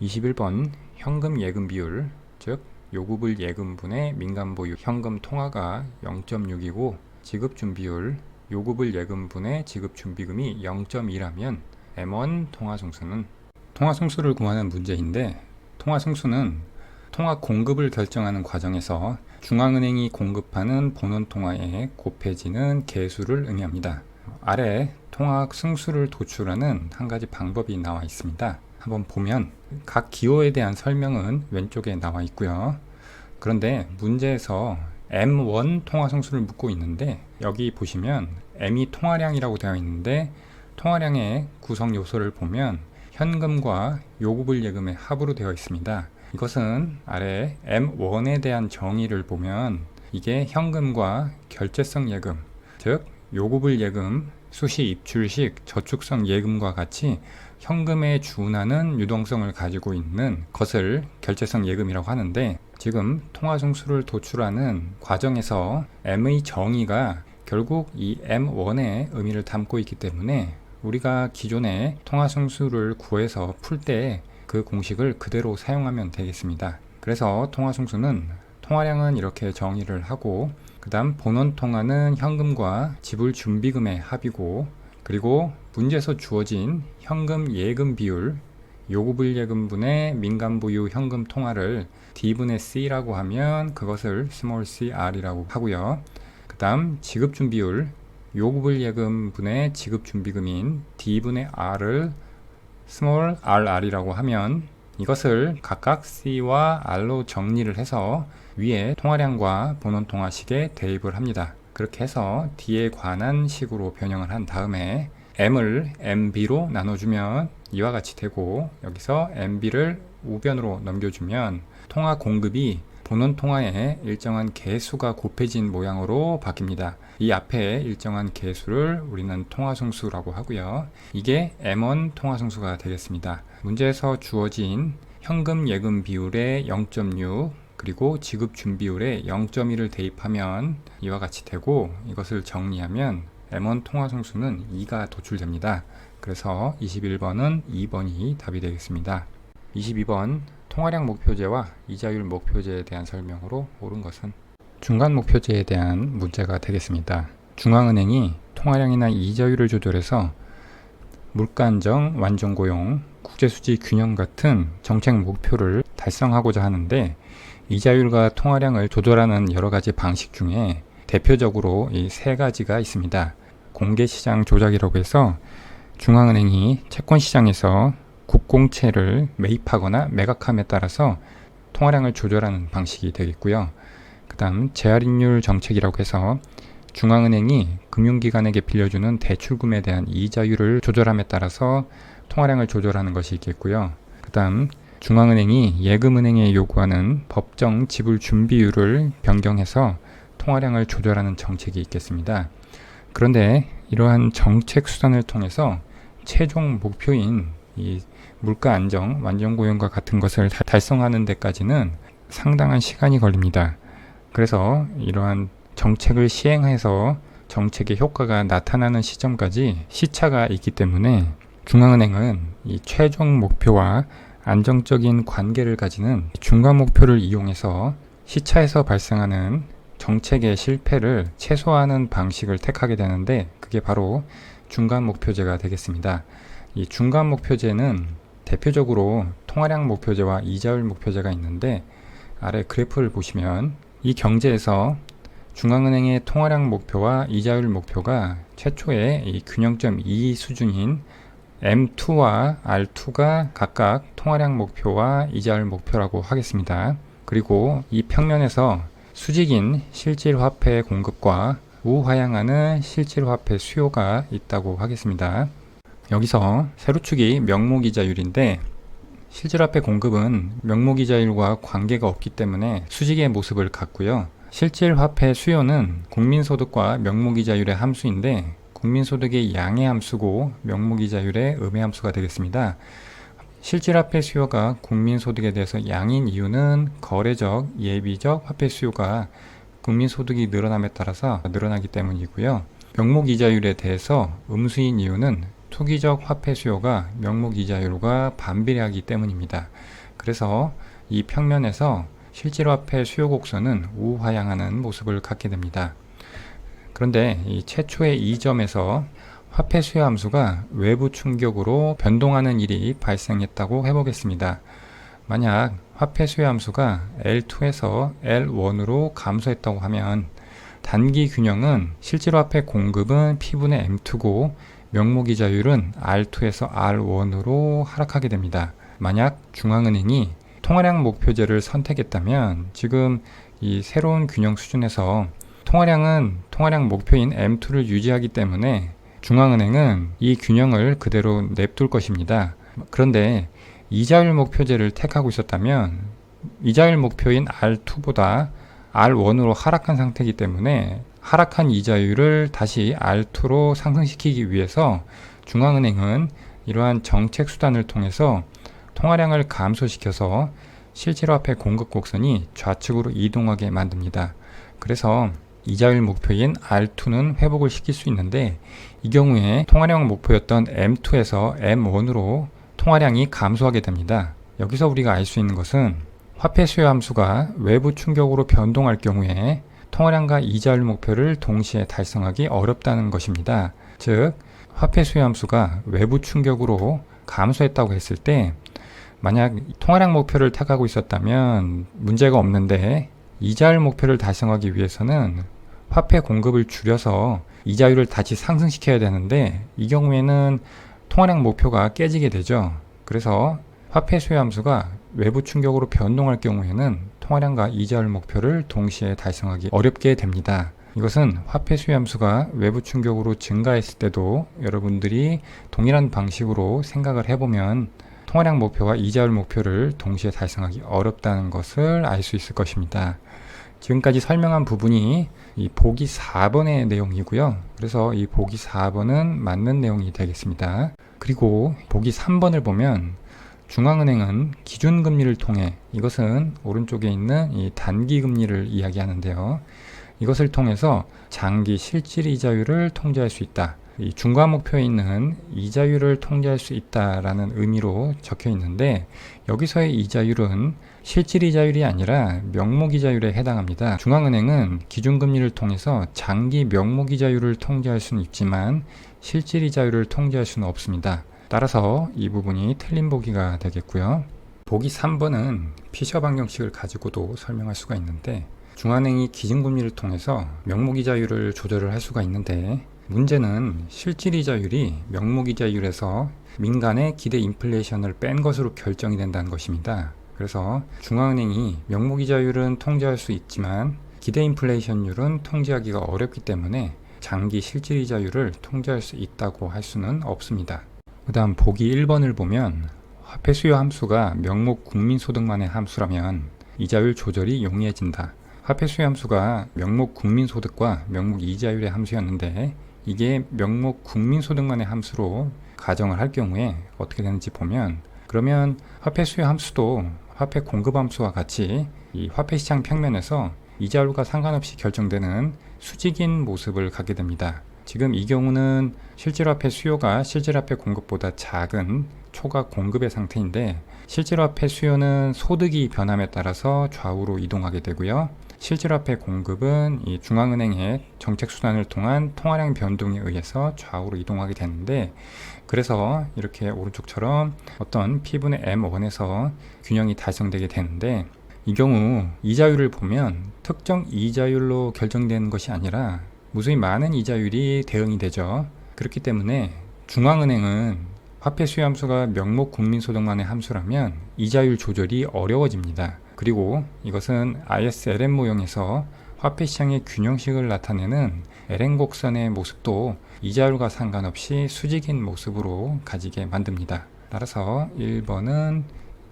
21번 현금 예금 비율 즉 요구불 예금분의 민간 보유 현금 통화가 0.6이고 지급 준 비율 요구불 예금분의 지급 준비금이 0.2라면 M1 통화 성수는 통화 성수를 구하는 문제인데 통화 성수는 통화 공급을 결정하는 과정에서 중앙은행이 공급하는 본원 통화에 곱해지는 개수를 의미합니다. 아래 통화 승수를 도출하는 한 가지 방법이 나와 있습니다. 한번 보면 각 기호에 대한 설명은 왼쪽에 나와 있고요. 그런데 문제에서 M1 통화 성수를 묻고 있는데 여기 보시면 M이 통화량이라고 되어 있는데 통화량의 구성 요소를 보면 현금과 요구불 예금의 합으로 되어 있습니다. 이것은 아래 M1에 대한 정의를 보면 이게 현금과 결제성 예금, 즉 요구불 예금, 수시 입출식 저축성 예금과 같이 현금에 준하는 유동성을 가지고 있는 것을 결제성 예금이라고 하는데 지금 통화 성수를 도출하는 과정에서 M의 정의가 결국 이 M1의 의미를 담고 있기 때문에 우리가 기존에 통화 성수를 구해서 풀 때 그 공식을 그대로 사용하면 되겠습니다. 그래서 통화 성수는 통화량은 이렇게 정의를 하고 그 다음 본원 통화는 현금과 지불 준비금의 합이고 그리고 문제에서 주어진 현금 예금 비율 요구불 예금분의 민간 보유 현금 통화를 D분의 C라고 하면 그것을 small cr이라고 하고요. 그 다음 지급 준비율 요구불 예금분의 지급 준비금인 D분의 R을 small rr이라고 하면 이것을 각각 C와 R로 정리를 해서 위에 통화량과 본원 통화식에 대입을 합니다. 그렇게 해서 D에 관한 식으로 변형을 한 다음에 M을 MB로 나눠주면 이와 같이 되고 여기서 MB를 우변으로 넘겨주면 통화 공급이 본원 통화에 일정한 개수가 곱해진 모양으로 바뀝니다. 이 앞에 일정한 개수를 우리는 통화성수라고 하고요. 이게 M1 통화성수가 되겠습니다. 문제에서 주어진 현금 예금 비율의 0.6 그리고 지급 준비율의 0.1을 대입하면 이와 같이 되고 이것을 정리하면 M1 통화 성수는 2가 도출됩니다. 그래서 21번은 2번이 답이 되겠습니다. 22번 통화량 목표제와 이자율 목표제에 대한 설명으로 옳은 것은 중간 목표제에 대한 문제가 되겠습니다. 중앙은행이 통화량이나 이자율을 조절해서 물가 안정, 완전 고용, 국제 수지 균형 같은 정책 목표를 달성하고자 하는데 이자율과 통화량을 조절하는 여러 가지 방식 중에 대표적으로 이 세 가지가 있습니다. 공개 시장 조작이라고 해서 중앙은행이 채권 시장에서 국공채를 매입하거나 매각함에 따라서 통화량을 조절하는 방식이 되겠고요. 그 다음 재할인율 정책이라고 해서 중앙은행이 금융기관에게 빌려주는 대출금에 대한 이자율을 조절함에 따라서 통화량을 조절하는 것이 있겠고요. 그 다음 중앙은행이 예금은행에 요구하는 법정 지불 준비율을 변경해서 통화량을 조절하는 정책이 있겠습니다. 그런데 이러한 정책 수단을 통해서 최종 목표인 이 물가 안정, 완전 고용과 같은 것을 달성하는 데까지는 상당한 시간이 걸립니다. 그래서 이러한 정책을 시행해서 정책의 효과가 나타나는 시점까지 시차가 있기 때문에 중앙은행은 이 최종 목표와 안정적인 관계를 가지는 중간 목표를 이용해서 시차에서 발생하는 정책의 실패를 최소화하는 방식을 택하게 되는데 그게 바로 중간 목표제가 되겠습니다. 이 중간 목표제는 대표적으로 통화량 목표제와 이자율 목표제가 있는데 아래 그래프를 보시면 이 경제에서 중앙은행의 통화량 목표와 이자율 목표가 최초의 이 균형점 2 수준인 M2와 R2가 각각 통화량 목표와 이자율 목표라고 하겠습니다. 그리고 이 평면에서 수직인 실질 화폐 공급과 우하향하는 실질 화폐 수요가 있다고 하겠습니다. 여기서 세로축이 명목이자율인데 실질 화폐 공급은 명목이자율과 관계가 없기 때문에 수직의 모습을 갖고요. 실질 화폐 수요는 국민소득과 명목이자율의 함수인데 국민소득의 양의 함수고 명목이자율의 음의 함수가 되겠습니다. 실질화폐 수요가 국민소득에 대해서 양인 이유는 거래적, 예비적 화폐 수요가 국민소득이 늘어남에 따라서 늘어나기 때문이고요. 명목 이자율에 대해서 음수인 이유는 투기적 화폐 수요가 명목 이자율과 반비례하기 때문입니다. 그래서 이 평면에서 실질 화폐 수요 곡선은 우하향하는 모습을 갖게 됩니다. 그런데 이 최초의 이 점에서 화폐 수요 함수가 외부 충격으로 변동하는 일이 발생했다고 해보겠습니다. 만약 화폐 수요 함수가 L2에서 L1으로 감소했다고 하면 단기 균형은 실질 화폐 공급은 P분의 M2고 명목이자율은 R2에서 R1으로 하락하게 됩니다. 만약 중앙은행이 통화량 목표제를 선택했다면 지금 이 새로운 균형 수준에서 통화량은 통화량 목표인 M2를 유지하기 때문에 중앙은행은 이 균형을 그대로 냅둘 것입니다. 그런데 이자율 목표제를 택하고 있었다면 이자율 목표인 R2보다 R1으로 하락한 상태이기 때문에 하락한 이자율을 다시 R2로 상승시키기 위해서 중앙은행은 이러한 정책 수단을 통해서 통화량을 감소시켜서 실질화폐 공급 곡선이 좌측으로 이동하게 만듭니다. 그래서 이자율 목표인 R2는 회복을 시킬 수 있는데 이 경우에 통화량 목표였던 M2에서 M1으로 통화량이 감소하게 됩니다. 여기서 우리가 알 수 있는 것은 화폐 수요 함수가 외부 충격으로 변동할 경우에 통화량과 이자율 목표를 동시에 달성하기 어렵다는 것입니다. 즉, 화폐 수요 함수가 외부 충격으로 감소했다고 했을 때 만약 통화량 목표를 택하고 있었다면 문제가 없는데 이자율 목표를 달성하기 위해서는 화폐 공급을 줄여서 이자율을 다시 상승시켜야 되는데 이 경우에는 통화량 목표가 깨지게 되죠. 그래서 화폐 수요 함수가 외부 충격으로 변동할 경우에는 통화량과 이자율 목표를 동시에 달성하기 어렵게 됩니다. 이것은 화폐 수요 함수가 외부 충격으로 증가했을 때도 여러분들이 동일한 방식으로 생각을 해보면 통화량 목표와 이자율 목표를 동시에 달성하기 어렵다는 것을 알 수 있을 것입니다. 지금까지 설명한 부분이 이 보기 4번의 내용이고요. 그래서 이 보기 4번은 맞는 내용이 되겠습니다. 그리고 보기 3번을 보면 중앙은행은 기준금리를 통해 이것은 오른쪽에 있는 이 단기금리를 이야기하는데요. 이것을 통해서 장기 실질 이자율을 통제할 수 있다. 이 중과 목표에 있는 이자율을 통제할 수 있다라는 의미로 적혀 있는데 여기서의 이자율은 실질 이자율이 아니라 명목 이자율에 해당합니다. 중앙은행은 기준금리를 통해서 장기 명목 이자율을 통제할 수는 있지만 실질 이자율을 통제할 수는 없습니다. 따라서 이 부분이 틀린 보기가 되겠고요. 보기 3번은 피셔 방정식을 가지고도 설명할 수가 있는데 중앙은행이 기준금리를 통해서 명목이자율을 조절을 할 수가 있는데 문제는 실질이자율이 명목이자율에서 민간의 기대 인플레이션을 뺀 것으로 결정이 된다는 것입니다. 그래서 중앙은행이 명목이자율은 통제할 수 있지만 기대 인플레이션율은 통제하기가 어렵기 때문에 장기 실질이자율을 통제할 수 있다고 할 수는 없습니다. 그 다음 보기 1번을 보면 화폐 수요 함수가 명목 국민소득만의 함수라면 이자율 조절이 용이해진다. 화폐 수요 함수가 명목 국민소득과 명목 이자율의 함수였는데 이게 명목 국민소득만의 함수로 가정을 할 경우에 어떻게 되는지 보면 그러면 화폐 수요 함수도 화폐 공급 함수와 같이 이 화폐 시장 평면에서 이자율과 상관없이 결정되는 수직인 모습을 갖게 됩니다. 지금 이 경우는 실질 화폐 수요가 실질 화폐 공급보다 작은 초과 공급의 상태인데 실질 화폐 수요는 소득이 변함에 따라서 좌우로 이동하게 되고요. 실질화폐 공급은 이 중앙은행의 정책 수단을 통한 통화량 변동에 의해서 좌우로 이동하게 되는데 그래서 이렇게 오른쪽처럼 어떤 P분의 M1에서 균형이 달성되게 되는데 이 경우 이자율을 보면 특정 이자율로 결정되는 것이 아니라 무수히 많은 이자율이 대응이 되죠. 그렇기 때문에 중앙은행은 화폐 수요 함수가 명목 국민소득만의 함수라면 이자율 조절이 어려워집니다. 그리고 이것은 ISLN 모형에서 화폐 시장의 균형식을 나타내는 LN 곡선의 모습도 이자율과 상관없이 수직인 모습으로 가지게 만듭니다. 따라서 1번은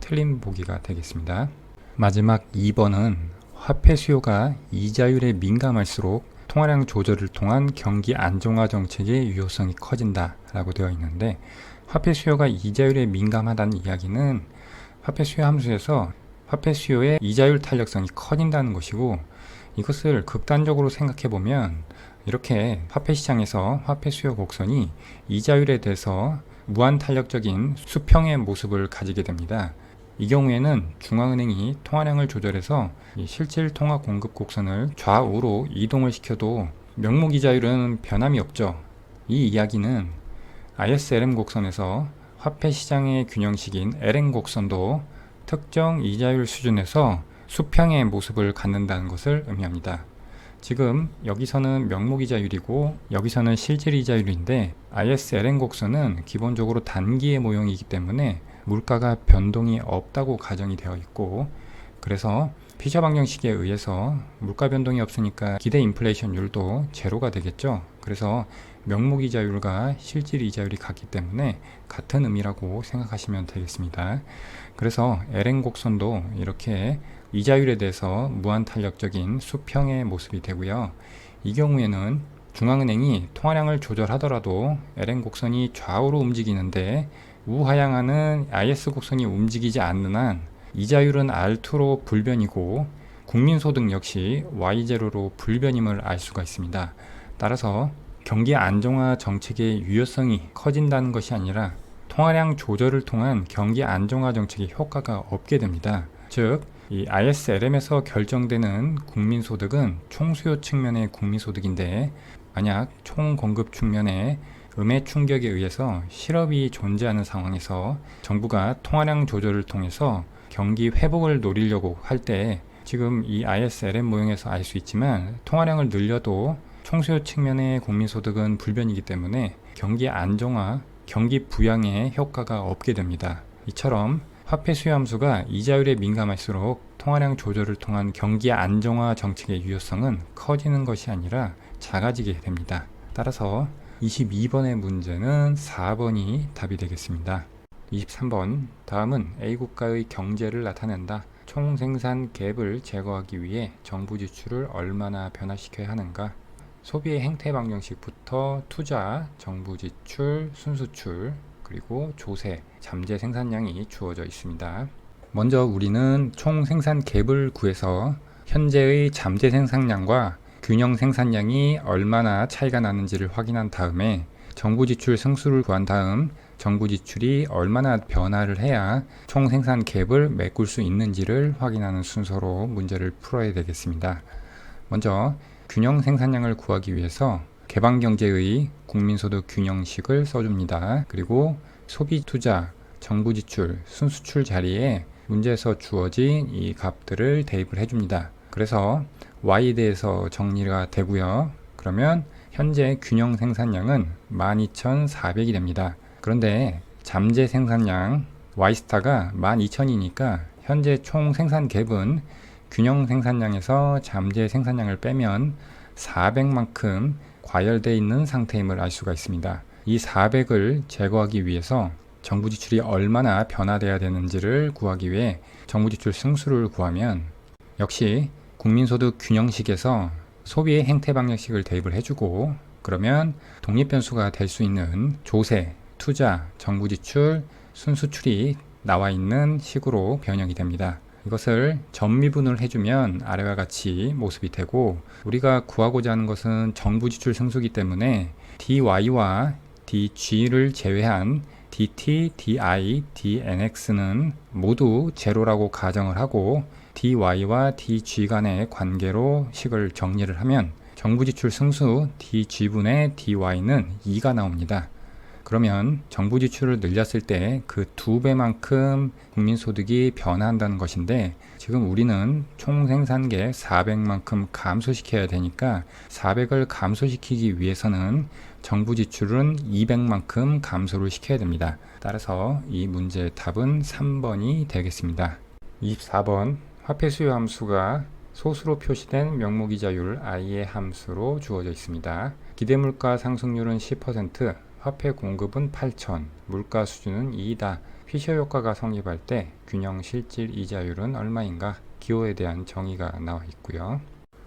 틀린 보기가 되겠습니다. 마지막 2번은 화폐 수요가 이자율에 민감할수록 통화량 조절을 통한 경기 안정화 정책의 유효성이 커진다 라고 되어 있는데 화폐 수요가 이자율에 민감하다는 이야기는 화폐 수요 함수에서 화폐 수요의 이자율 탄력성이 커진다는 것이고 이것을 극단적으로 생각해 보면 이렇게 화폐 시장에서 화폐 수요 곡선이 이자율에 대해서 무한 탄력적인 수평의 모습을 가지게 됩니다. 이 경우에는 중앙은행이 통화량을 조절해서 이 실질 통화 공급 곡선을 좌우로 이동을 시켜도 명목 이자율은 변함이 없죠. 이 이야기는 ISLM 곡선에서 화폐 시장의 균형식인 LN 곡선도 특정 이자율 수준에서 수평의 모습을 갖는다는 것을 의미합니다. 지금 여기서는 명목 이자율이고 여기서는 실질 이자율인데 ISLN 곡선은 기본적으로 단기의 모형이기 때문에 물가가 변동이 없다고 가정이 되어 있고 그래서 피셔 방정식에 의해서 물가 변동이 없으니까 기대 인플레이션율도 제로가 되겠죠. 그래서 명목 이자율과 실질 이자율이 같기 때문에 같은 의미라고 생각하시면 되겠습니다. 그래서 LN 곡선도 이렇게 이자율에 대해서 무한 탄력적인 수평의 모습이 되고요. 이 경우에는 중앙은행이 통화량을 조절하더라도 LN 곡선이 좌우로 움직이는데 우하향하는 IS 곡선이 움직이지 않는 한 이자율은 R2로 불변이고 국민소득 역시 Y0로 불변임을 알 수가 있습니다. 따라서 경기 안정화 정책의 유효성이 커진다는 것이 아니라 통화량 조절을 통한 경기 안정화 정책의 효과가 없게 됩니다. 즉, 이 ISLM에서 결정되는 국민소득은 총수요 측면의 국민소득인데 만약 총공급 측면의 음의 충격에 의해서 실업이 존재하는 상황에서 정부가 통화량 조절을 통해서 경기 회복을 노리려고 할 때 지금 이 ISLM 모형에서 알 수 있지만 통화량을 늘려도 총수요 측면의 국민소득은 불변이기 때문에 경기 안정화, 경기 부양에 효과가 없게 됩니다. 이처럼 화폐 수요 함수가 이자율에 민감할수록 통화량 조절을 통한 경기 안정화 정책의 유효성은 커지는 것이 아니라 작아지게 됩니다. 따라서 22번의 문제는 4번이 답이 되겠습니다. 23번 다음은 A국가의 경제를 나타낸다. 총생산 갭을 제거하기 위해 정부 지출을 얼마나 변화시켜야 하는가? 소비의 행태 방정식부터 투자, 정부 지출, 순수출, 그리고 조세, 잠재 생산량이 주어져 있습니다. 먼저 우리는 총 생산 갭을 구해서 현재의 잠재 생산량과 균형 생산량이 얼마나 차이가 나는지를 확인한 다음에 정부 지출 승수를 구한 다음 정부 지출이 얼마나 변화를 해야 총 생산 갭을 메꿀 수 있는지를 확인하는 순서로 문제를 풀어야 되겠습니다. 먼저 균형 생산량을 구하기 위해서 개방경제의 국민소득 균형식을 써줍니다. 그리고 소비 투자, 정부 지출, 순수출 자리에 문제에서 주어진 이 값들을 대입을 해줍니다. 그래서 Y에 대해서 정리가 되고요. 그러면 현재 균형 생산량은 12,400이 됩니다. 그런데 잠재 생산량 Y스타가 12,000이니까 현재 총 생산 갭은 균형 생산량에서 잠재 생산량을 빼면 400만큼 과열되어 있는 상태임을 알 수가 있습니다. 이 400을 제거하기 위해서 정부 지출이 얼마나 변화돼야 되는지를 구하기 위해 정부 지출 승수를 구하면 역시 국민소득 균형식에서 소비의 행태 방정식을 대입을 해주고 그러면 독립 변수가 될 수 있는 조세, 투자, 정부 지출, 순수출이 나와 있는 식으로 변형이 됩니다. 이것을 전미분을 해주면 아래와 같이 모습이 되고 우리가 구하고자 하는 것은 정부 지출 승수기 때문에 dy와 dg를 제외한 dt, di, dnx는 모두 제로라고 가정을 하고 dy와 dg 간의 관계로 식을 정리를 하면 정부 지출 승수 dg분의 dy는 2가 나옵니다. 그러면 정부 지출을 늘렸을 때 그 두 배만큼 국민 소득이 변화한다는 것인데 지금 우리는 총 생산계 400만큼 감소시켜야 되니까 400을 감소시키기 위해서는 정부 지출은 200만큼 감소를 시켜야 됩니다. 따라서 이 문제의 답은 3번이 되겠습니다. 24번 화폐 수요 함수가 소수로 표시된 명목이자율 i의 함수로 주어져 있습니다. 기대물가 상승률은 10%, 화폐 공급은 8천, 물가 수준은 2다. 피셔 효과가 성립할 때 균형 실질 이자율은 얼마인가? 기호에 대한 정의가 나와 있고요.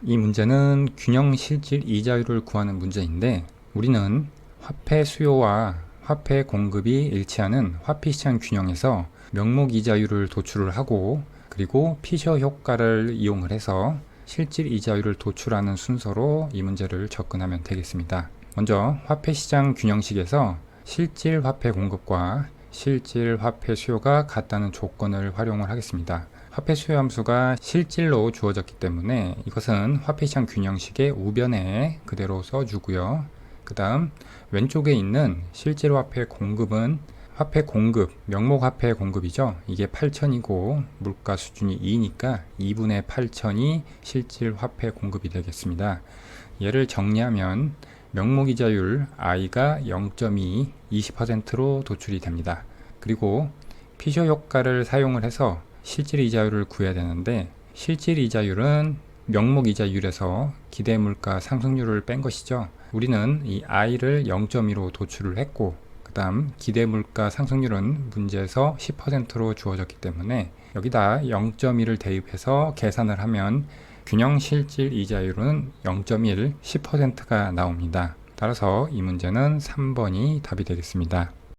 이 문제는 균형 실질 이자율을 구하는 문제인데 우리는 화폐 수요와 화폐 공급이 일치하는 화폐 시장 균형에서 명목 이자율을 도출을 하고 그리고 피셔 효과를 이용을 해서 실질 이자율을 도출하는 순서로 이 문제를 접근하면 되겠습니다. 먼저 화폐 시장 균형식에서 실질 화폐 공급과 실질 화폐 수요가 같다는 조건을 활용을 하겠습니다. 화폐 수요 함수가 실질로 주어졌기 때문에 이것은 화폐 시장 균형식의 우변에 그대로 써주고요. 그 다음 왼쪽에 있는 실질 화폐 공급은 화폐 공급, 명목 화폐 공급이죠. 이게 8천이고 물가 수준이 2니까 2분의 8천이 실질 화폐 공급이 되겠습니다. 얘를 정리하면 명목 이자율 i가 0.2, 20%로 도출이 됩니다. 그리고 피쇼 효과를 사용을 해서 실질 이자율을 구해야 되는데 실질 이자율은 명목 이자율에서 기대 물가 상승률을 뺀 것이죠. 우리는 이 i를 0.2로 도출을 했고 그 다음 기대 물가 상승률은 문제에서 10%로 주어졌기 때문에 여기다 0.1을 대입해서 계산을 하면 균형 실질 이자율은 0.1, 10%가 나옵니다. 따라서 이 문제는 3번이 답이 되겠습니다.